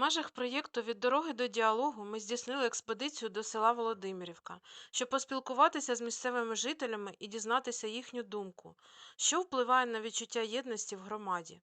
межах проєкту «Від дороги до діалогу» ми здійснили експедицію до села Володимирівка, щоб поспілкуватися з місцевими жителями і дізнатися їхню думку, що впливає на відчуття єдності в громаді.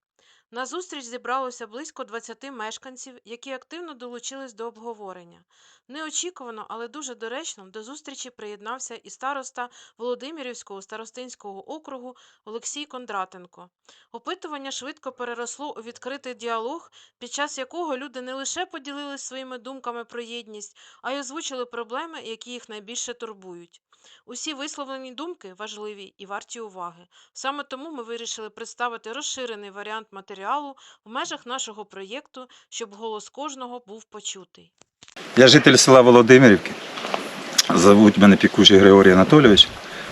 На зустріч зібралося близько 20 мешканців, які активно долучились до обговорення. Неочікувано, але дуже доречно до зустрічі приєднався і староста Володимирівського старостинського округу Олексій Кондратенко. Опитування швидко переросло у відкритий діалог, під час якого люди не лише поділились своїми думками про єдність, а й озвучили проблеми, які їх найбільше турбують. Усі висловлені думки важливі і варті уваги. Саме тому ми вирішили представити розширений варіант матеріалу в межах нашого проєкту, щоб голос кожного був почутий. Я житель села Володимирівки. Зовуть мене Пікужий Григорій Анатолійович.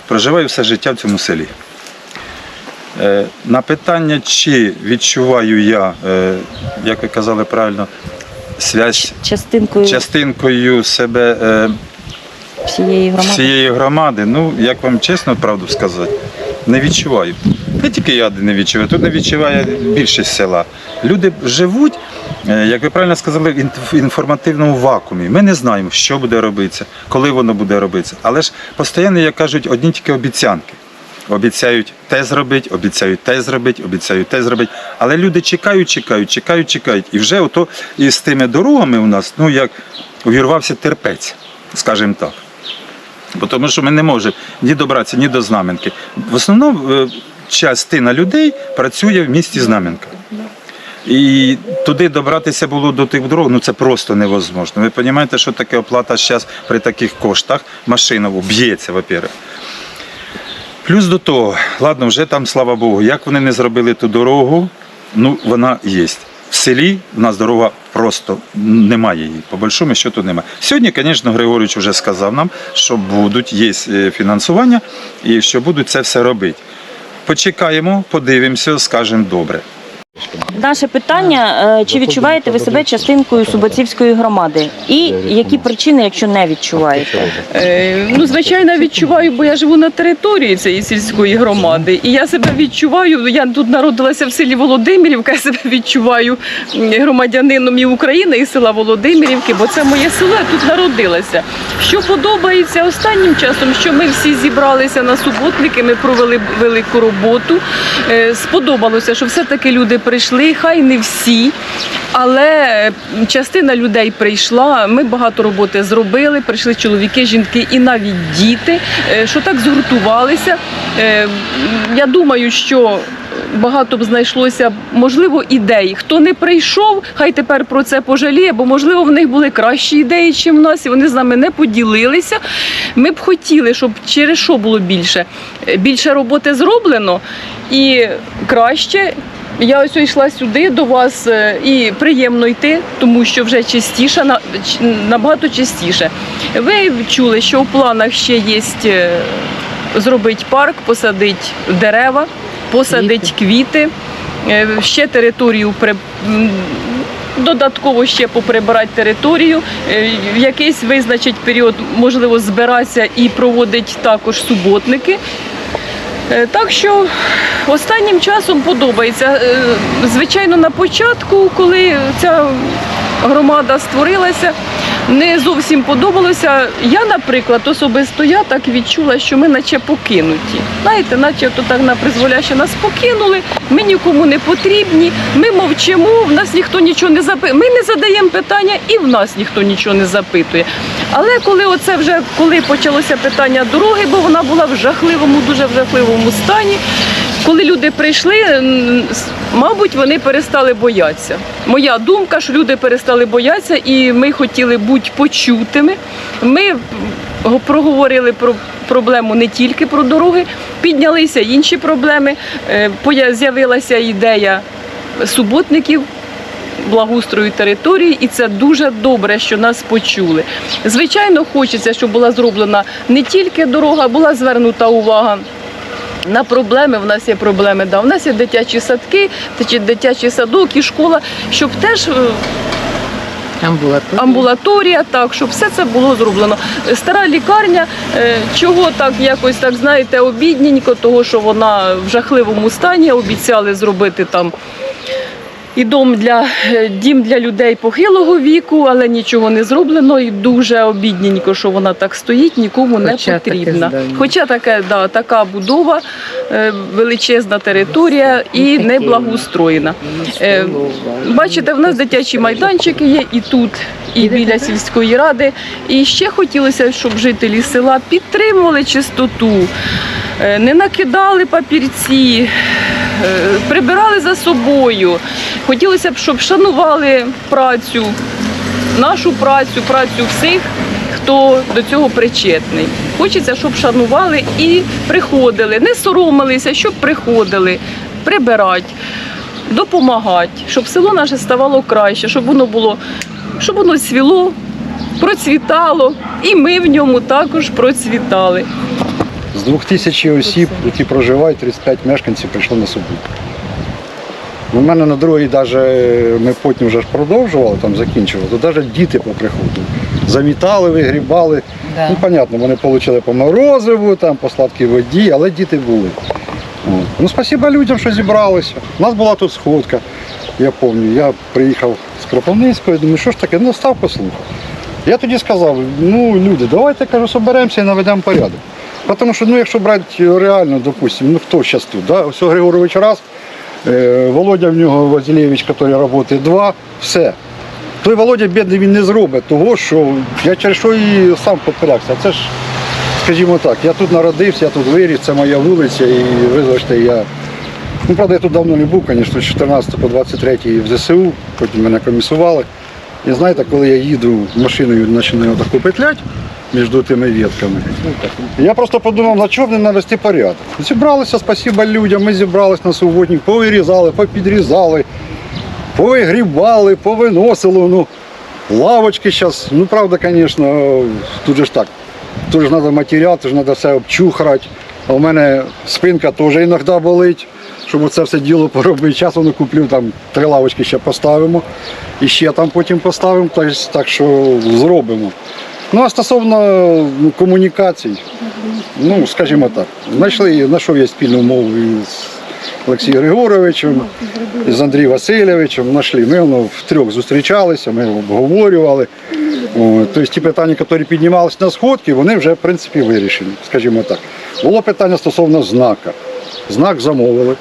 Проживаю все життя в цьому селі. Е, На питання, чи відчуваю я, е, як ви казали правильно, связь частинкою частинкою себе е, всієї громади. всієї громади, ну, як вам чесно правду сказати, не відчуваю. Не тільки я не відчуваю, тут не відчуває більшість села. Люди живуть, е, як ви правильно сказали, в інформативному вакуумі. Ми не знаємо, що буде робитися, коли воно буде робитися. Але ж постійно, як кажуть, одні тільки обіцянки. Обіцяють те зробити, обіцяють те зробити, обіцяють те зробити. Але люди чекають, чекають, чекають, чекають. І вже ото із тими дорогами у нас, ну як увірвався терпець, скажімо так. Бо тому що ми не можемо ні добратися, ні до Знаменки. В основному е, частина людей працює в місті Знаменка. І туди добратися було до тих дорог, ну це просто невозможно. Ви розумієте, що таке оплата зараз при таких коштах машиново б'ється, во-первых. Плюс до того, ладно, вже там, слава Богу, як вони не зробили ту дорогу, ну вона є. В селі в нас дорога просто немає її. По большому счету немає. Сьогодні, звісно, Григорійович вже сказав нам, що будуть є е, фінансування і що будуть це все робити. Почекаємо, подивимося, скажемо добре. Наше питання: е, чи відчуваєте ви себе частинкою Суботівської громади? І які причини, якщо не відчуваєте? Е, Ну, звичайно, відчуваю, бо я живу на території цієї сільської громади. І я себе відчуваю. Я тут народилася в селі Володимирівка. Я себе відчуваю громадянином і України і села Володимирівки, бо це моє село. Я тут народилася. Що подобається останнім часом, що ми всі зібралися на суботники, ми провели велику роботу. Е, Сподобалося, що все-таки люди прийшли, хай не всі, але частина людей прийшла. Ми багато роботи зробили. Прийшли чоловіки, жінки і навіть діти, е, що так згуртувалися. Е, Я думаю, що. Багато б знайшлося можливо ідей. Хто не прийшов, хай тепер про це пожаліє, бо можливо в них були кращі ідеї, ніж в нас, і вони з нами не поділилися. Ми б хотіли, щоб через що було більше. Е, Більше роботи зроблено і краще. Я ось йшла сюди до вас е, і приємно йти, тому що вже частіше, набагато частіше. Ви чули, що в планах ще є зробити парк, посадити дерева, посадити квіти, е, ще територію при. Додатково ще поприбирати територію, е, в якийсь визначить період, можливо, збиратися і проводить також суботники. Е, Так що останнім часом подобається. Е, Звичайно, на початку, коли ця громада створилася, не зовсім подобалося. Я, наприклад, особисто я так відчула, що ми наче покинуті. Знаєте, наче то так на призволяще нас покинули, ми нікому не потрібні, ми мовчимо, в нас ніхто нічого не запитує. Ми не задаємо питання і в нас ніхто нічого не запитує. Але коли оце вже коли почалося питання дороги, бо вона була в жахливому, дуже в жахливому стані. Коли люди прийшли, мабуть, вони перестали боятися. Моя думка, що люди перестали боятися, і ми хотіли бути почутими. Ми проговорили про проблему не тільки про дороги, піднялися інші проблеми. Е, З'явилася ідея суботників благоустрою території, і це дуже добре, що нас почули. Звичайно, хочеться, щоб була зроблена не тільки дорога, була звернута увага. На проблеми в нас є проблеми. Да, у нас є дитячі садки, дитячий- дитячий садок і школа, щоб теж е, Амбулаторія. амбулаторія, так, щоб все це було зроблено. Стара лікарня, е, чого так якось так знаєте, обідненько, того що вона в жахливому стані, обіцяли зробити там і дом для, е, дім для людей похилого віку, але нічого не зроблено. І дуже обідненько, що вона так стоїть, нікому не Хоча таке потрібна. здання. Хоча таке, да, така будова, е, величезна територія і не благоустроєна. Е, Бачите, в нас дитячі майданчики є і тут, і біля сільської ради. І ще хотілося, щоб жителі села підтримували чистоту, не накидали папірці, прибирали за собою. Хотілося б, щоб шанували працю, нашу працю, працю всіх, хто до цього причетний. Хочеться, щоб шанували і приходили, не соромилися, щоб приходили, прибирати, допомагати, щоб село наше ставало краще, щоб воно було, щоб воно свіло, процвітало, і ми в ньому також процвітали. З 2000 осіб, які проживають, 35 мешканців прийшло на суботу. У мене на другий, даже, ми потім вже ж продовжували, там закінчували, то навіть діти поприходили. Замітали, вигрібали. Да. Ну, понятно, вони отримали по морозиву, там, по сладкій воді, але діти були. От. Ну, спасибо людям, що зібралися. У нас була тут сходка, я пам'ятаю. Я приїхав з Кропивницької, думаю, що ж таке, ну став послухав. Я тоді сказав, ну люди, давайте кажу, соберемося і наведемо порядок. Тому що, ну, якщо брати реально, допустимо, ну хто зараз тут? Да? Ось Григорович раз, е, Володя в нього Васильєвич, який працює два, все. Той Володя бідний він не зробить того, що я через що і сам підпирявся. Це ж, скажімо так, я тут народився, я тут виріс, це моя вулиця, і вибачте, я. Ну, правда, я тут давно не був, звісно, з 14 по 23 в ЗСУ, потім мене комісували. І знаєте, коли я їду машиною, починаю таку петлять між тими ветками. Я просто подумав, на чому не навести порядок. Зібралися, спасіба людям, ми зібралися на суботник, повирізали, попідрізали, повигрібали, повиносили. Ну, лавочки зараз, ну правда, звісно, тут же ж так. Тут ж треба матеріал, тут ж треба все обчухрати. А у мене спинка теж іноді болить, щоб це все діло поробити. Зараз воно куплю, там три лавочки ще поставимо. І ще там потім поставимо, так, так що зробимо. Ну а стосовно ну, комунікацій, ну скажімо так, знайшли, знайшов я спільну мову із Олексієм Григоровичем, із Андрієм Васильовичем. Знайшли. Ми воно втрьох зустрічалися, ми обговорювали. Тобто ті питання, які піднімалися на сходки, вони вже в принципі вирішені, скажімо так. Було питання стосовно знака. Знак замовили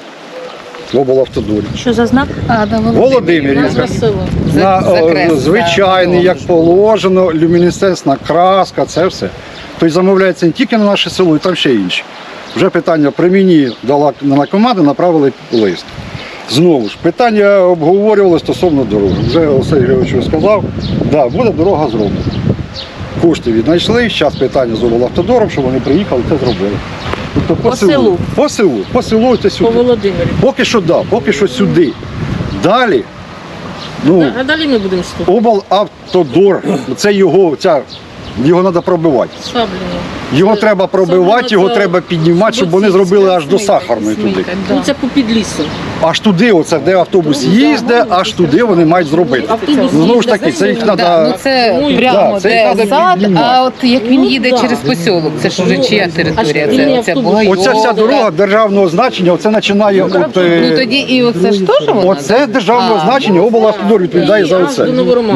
в облавтодорі. Що за знак? А, да, Володимирівка. За- На о, звичайний, як положено, люмінесцентна краска, це все. Тобто замовляється не тільки на наше село, і там ще інші. Вже питання при мені дала на команду, направили лист. Знову ж, питання обговорювали стосовно дороги. Вже Олексій Григорович сказав, да, буде дорога зроблена. Кошти віднайшли, зараз питання з облавтодором, щоб вони приїхали і це зробили. Тобто по, По селу. По селу, по селу це сюди. Володимирі. Поки що да, поки що сюди. Далі, ну, А далі ми будемо слухати. облавтодор, це його, ця, його треба пробивати. Його треба пробивати, його треба піднімати, щоб вони зробили аж до сахарної туди. Ну це по підлісу. Аж туди, оце де автобус їздить, аж туди вони мають зробити. Автобус Ну, знову ж таки, це їх Да, ну треба. це Ну, прямо да, це де сад, а от як він Ну, їде да. через посілок, це ж вже чия територія, це, це була Оця вся дорога державного значення, оце починає от. Ну е, тоді і оце ж теж вона? Оце державного А. значення, облавтодор відповідає за оце.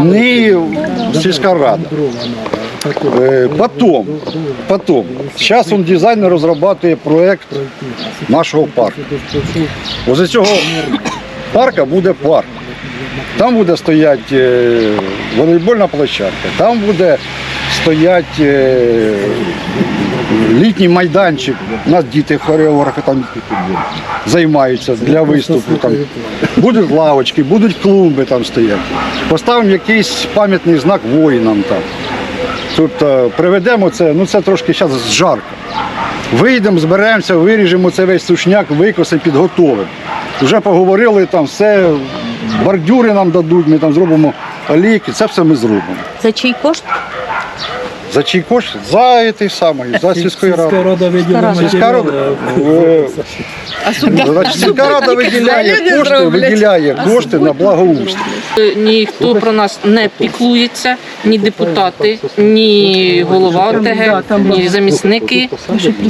Не сільська рада. Е, Потом, потом, зараз он дизайнер розробляє проект нашого парку. Ось цього парка буде парк. Там буде стояти е, волейбольна площадка, там буде стояти е, літній майданчик. У нас діти хореографи там займаються для виступу. Там. Будуть лавочки, будуть клумби там стоять. Поставимо якийсь пам'ятний знак воїнам там. Тобто приведемо це, ну це трошки зараз жарко. Вийдемо, зберемося, виріжемо цей весь сушняк, викосимо, підготовимо. Вже поговорили там все, бордюри нам дадуть, ми там зробимо олійки, це все ми зробимо. Це чий кошт? За чий кошт? За цей самий, за сільської ради. рада Сільська рада, е, значить, сільська рада виділяє кошти, виділяє кошти на благоустрій. Ніхто про нас не піклується, ні депутати, ні голова ОТГ, ні замісники.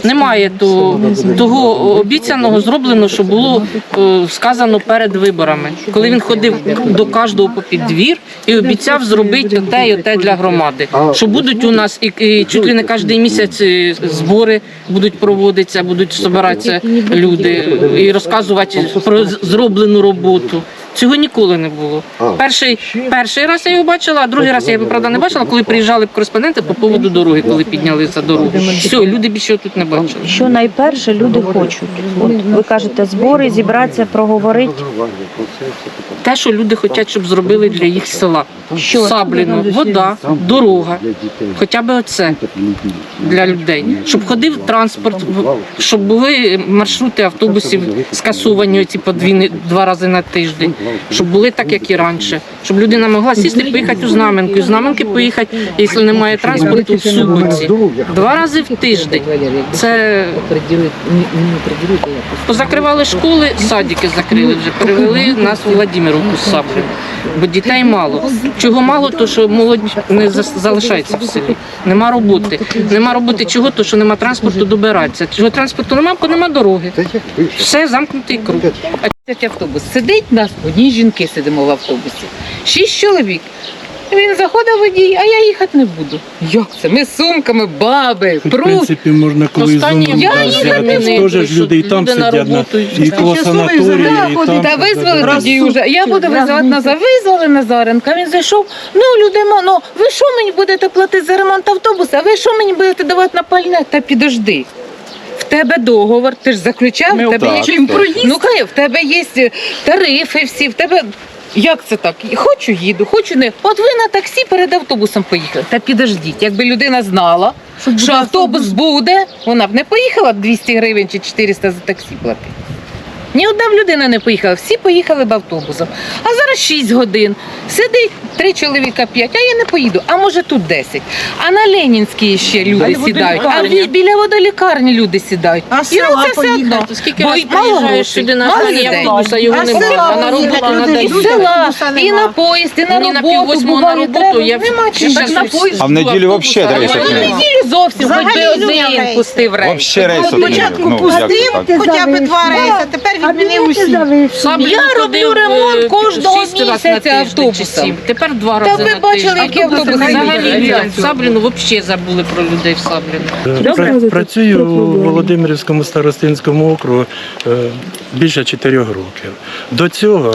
Немає того, того обіцяного зроблено, що було е, сказано перед виборами, коли він ходив до кожного попід двір і обіцяв зробити оте і оте для громади. Що будуть у нас і, і чуть ли не кожен місяць е, збори будуть проводитися, будуть збиратися люди і розказувати про зроблену роботу. Цього ніколи не було. Перший, перший раз я його бачила, а другий раз я його правда не бачила, коли приїжджали кореспонденти по поводу дороги, коли підняли за дорогу. Все, люди більше його тут не бачили. Що найперше люди хочуть? От ви кажете, збори, зібратися, проговорити. Те, що люди хочуть, щоб зробили для їх села. Що? Сабліно, вода, дорога, хоча б оце для людей. Щоб ходив транспорт, в- щоб були маршрути автобусів скасовані ці по дві, два рази на тиждень, щоб були так, як і раніше. Щоб людина могла сісти, поїхати у Знаменку, з Знаменки поїхати, якщо немає транспорту, в Суботці. Два рази в тиждень. Це позакривали школи, садики закрили вже, перевели нас у Владимировку з Саблю. Бо дітей мало. Чого мало, то що молодь не залишається в селі. Нема роботи. Нема роботи чого, то що нема транспорту добиратися. Чого транспорту нема, бо нема дороги. Все замкнутий круг. Автобус. Сидить нас, одні жінки сидимо в автобусі. Шість чоловік. Він заходить водій, а я їхати не буду. Як це? Ми з сумками, баби, В принципі, можна коли Останні зону я їхати не Теж ж люди і там сидять, на, і коло санаторії, і там. Та визвали тоді вже. Я буду визивати Назар. Визвали Назаренка. Він зайшов. Ну, люди, ма- ну ви що мені будете платити за ремонт автобуса? Ви що мені будете давати на пальне? Та підожди. В тебе договор, ти ж заключав, в тебе є чим проїзд. Ну кай, в тебе є тарифи всі, в тебе. Як це так? Хочу їду, хочу не. От ви на таксі перед автобусом поїхали. Та підождіть, якби людина знала, що автобус буде, вона б не поїхала б 200 гривень чи 400 за таксі платити. Ні одна людина не поїхала, всі поїхали б автобусом. А зараз 6 годин. Сидить три чоловіка, п'ять, а я не поїду. А може тут 10. А на Ленінській ще люди сідають. А бі- біля водолікарні люди сідають. А І села оце все одно. поїхати? Скільки Бо раз мало приїжджаєш грошей, сюди на мало людей. автобуса, його А немає, села а на роботу люди І села, автобуса і на поїзд, і на Мені на роботу. піввосьмого на буває, роботу, треба. я Нема чи на поїзд. А в неділю взагалі а рейсів я немає. нема. неділю зовсім, хоч би один пустив рейс. Вообще рейсів Спочатку. Ну, пустив хоча б два рейси, тепер відмінив усі. Я роблю ремонт е, кожного шість раз на місяця автобусом. Тепер два Та рази ви на бачили, тиждень. які автобуси Взагалі їздять? в Сабліну взагалі забули про людей в Сабліну. Пра- Працюю у Володимирівському старостинському округу е, більше чотирьох років. До цього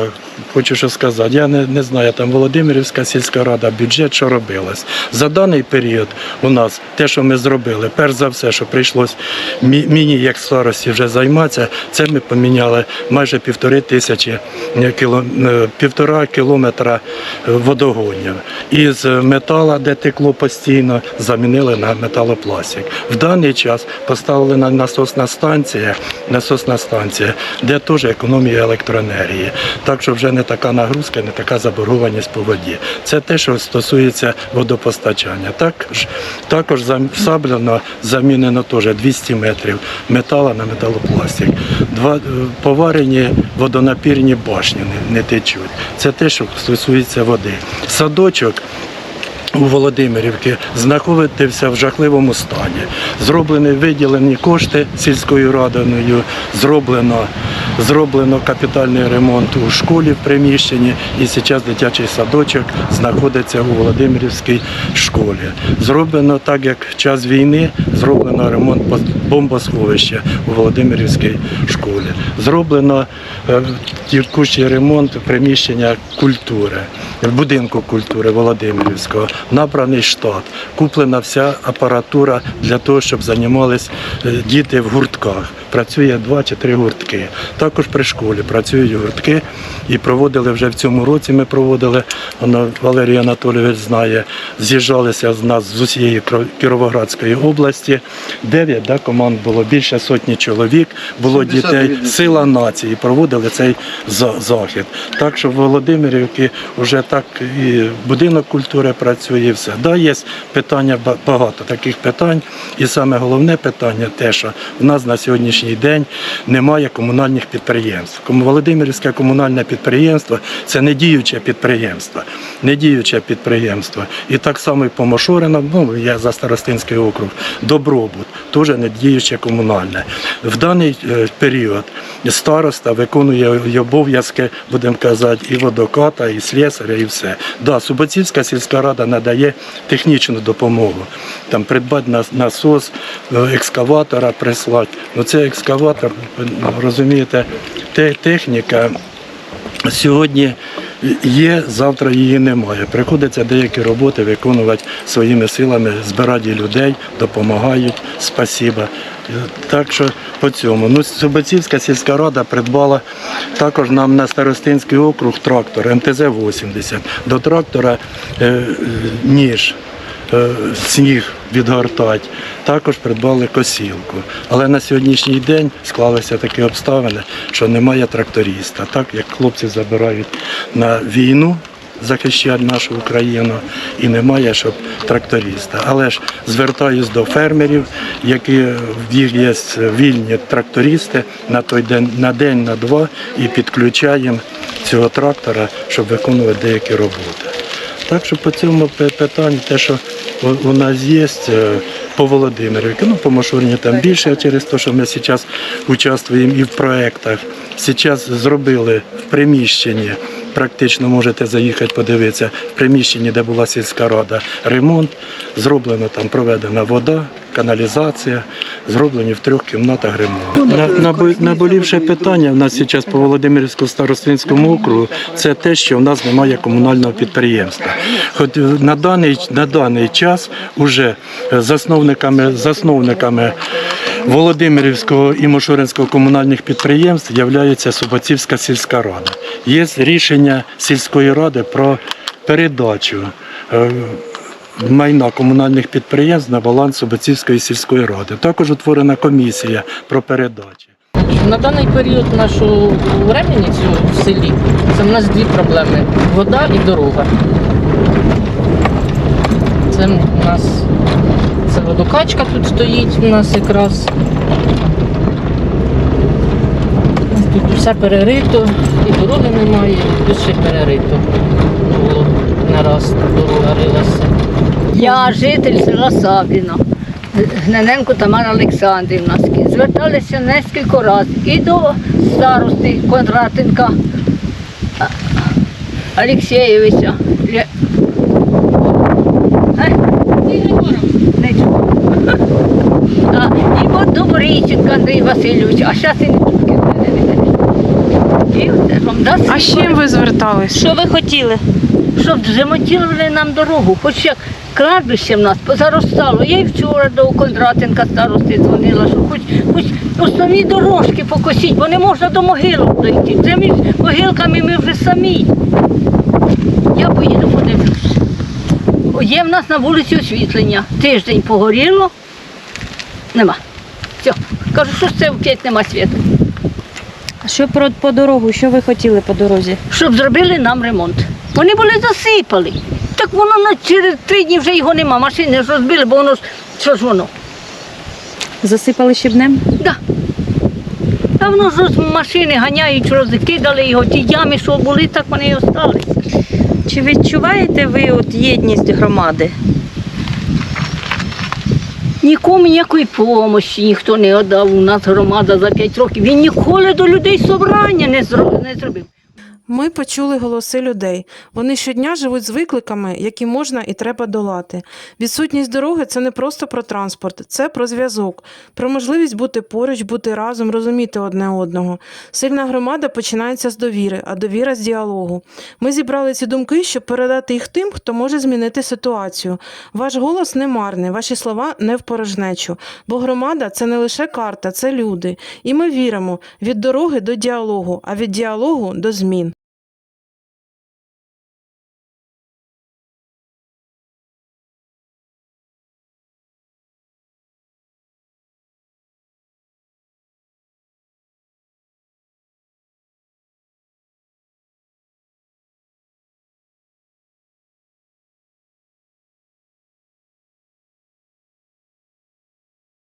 хочу що сказати, я не, не знаю, там Володимирівська сільська рада, бюджет, що робилось. За даний період у нас те, що ми зробили, перш за все, що прийшлось мені як старості вже займатися, це ми поміняли майже півтори тисячі е, е, півтора кілометра е, водогонів. Із метала, де текло постійно, замінили на металопластик. В даний час поставлена насосна станція, насосна станція, де теж економія електроенергії. Так що вже не така нагрузка, не така заборгованість по воді. Це те, що стосується водопостачання. Також, також Саблено замінено теж 200 метрів метала на металопластик. Два е, поварені водонапірні башні не, не течуть. Це те, що стосується води. Садочок у Володимирівці знаходився в жахливому стані. Зроблені виділені кошти сільською радою, зроблено, зроблено капітальний ремонт у школі в приміщенні, і зараз дитячий садочок знаходиться у Володимирівській школі. Зроблено так, як в час війни, зроблено ремонт бомбосховища у Володимирівській школі. Зроблено е, ремонт приміщення культури, будинку культури Володимирівського. Набраний штат, куплена вся апаратура для того, щоб займалися е, діти в гуртках. Працює два чи три гуртки. Також при школі працюють гуртки і проводили вже в цьому році. Ми проводили, Валерій Анатолійович знає, з'їжджалися з нас з усієї Кіровоградської області. Дев'ять да, команд команд було більше сотні чоловік, було дітей, сила нації, проводили цей захід. Так що в Володимирівці вже так і будинок культури працює, і все. Да, є питання багато таких питань. І саме головне питання те, що в нас на сьогоднішній день немає комунальних підприємств. Кому Володимирівське комунальне підприємство це не діюче підприємство, не діюче підприємство. І так само і по Мошоринам, ну я за Старостинський округ, добробут, теж не діюче комунальне. В даний е, період староста виконує обов'язки, будемо казати, і водоката, і слесаря, і все. Да, Суботівська сільська рада надає технічну допомогу. Там придбати насос, е, екскаватора прислати. Ну це екскаватор, розумієте, те- техніка сьогодні є, завтра її немає. Приходиться деякі роботи виконувати своїми силами, збирати людей, допомагають, спасіба. Так що по цьому. Ну, Субацівська сільська рада придбала також нам на Старостинський округ трактор МТЗ-80. До трактора е, е, ніж сніг відгортати. Також придбали косілку. Але на сьогоднішній день склалися такі обставини, що немає тракториста. Так як хлопці забирають на війну. Захищати нашу Україну і немає, щоб тракториста. Але ж звертаюсь до фермерів, які в їх є вільні трактористи на той день, на день, на два, і підключаємо цього трактора, щоб виконувати деякі роботи. Так що по цьому питанню, те, що у, нас є е, по Володимирівці, ну по Машурні там більше через те, що ми зараз участвуємо і в проєктах. Зараз зробили в приміщенні, практично можете заїхати подивитися, в приміщенні, де була сільська рада, ремонт, зроблено там проведена вода, каналізація, зроблені в трьох кімнатах ремонт. На, наболівше питання в нас зараз по Володимирському старостинському округу це те, що в нас немає комунального підприємства. Хоч на даний, на даний час уже засновниками, засновниками Володимирівського і Мошуринського комунальних підприємств являється Суботівська сільська рада. Є рішення сільської ради про передачу. Майна комунальних підприємств на баланс Суботівської сільської ради. Також утворена комісія про передачі. На даний період нашого времени в селі це в нас дві проблеми: вода і дорога. Це у нас це водокачка тут стоїть у нас якраз. Тут все перерито, і дороги немає, і тут ще перерито. Було не раз дорога рилася. Я житель села Сабіно, Гнененко Тамара Олександрівна. Зверталися нескільки разів і до старости Кондратенка Олексєєвича. Е? І от до Борійченка Андрій Васильович, а зараз і не дасть А з чим ви звертались? Що ви хотіли? Щоб зремонтували нам дорогу, хоч як кладбище в нас позаростало. Я й вчора до Кондратенка старости дзвонила, що хоч, хоч основні дорожки покосіть, бо не можна до могилок дойти. Вже між могилками ми вже самі. Я поїду подивлюсь. О, Є в нас на вулиці освітлення. Тиждень погоріло, нема. Все. Кажу, що ж це опять нема світу. Що про по дорогу? Що ви хотіли по дорозі? щоб зробили нам ремонт. Вони були засипали. Так воно на через три дні вже його нема. Машини ж розбили, бо воно ж що ж воно? Засипали щебнем? Да. Та воно ж машини ганяють, розкидали його, ті ями, що були, так вони і осталися. Чи відчуваєте ви от єдність громади? Нікому ніякої допомоги ніхто не віддав. У нас громада за п'ять років. Він ніколи до людей собрання не зробив. Ми почули голоси людей. Вони щодня живуть з викликами, які можна і треба долати. Відсутність дороги це не просто про транспорт, це про зв'язок, про можливість бути поруч, бути разом, розуміти одне одного. Сильна громада починається з довіри, а довіра з діалогу. Ми зібрали ці думки, щоб передати їх тим, хто може змінити ситуацію. Ваш голос не марний, ваші слова не в порожнечу. Бо громада це не лише карта, це люди. І ми віримо від дороги до діалогу, а від діалогу до змін.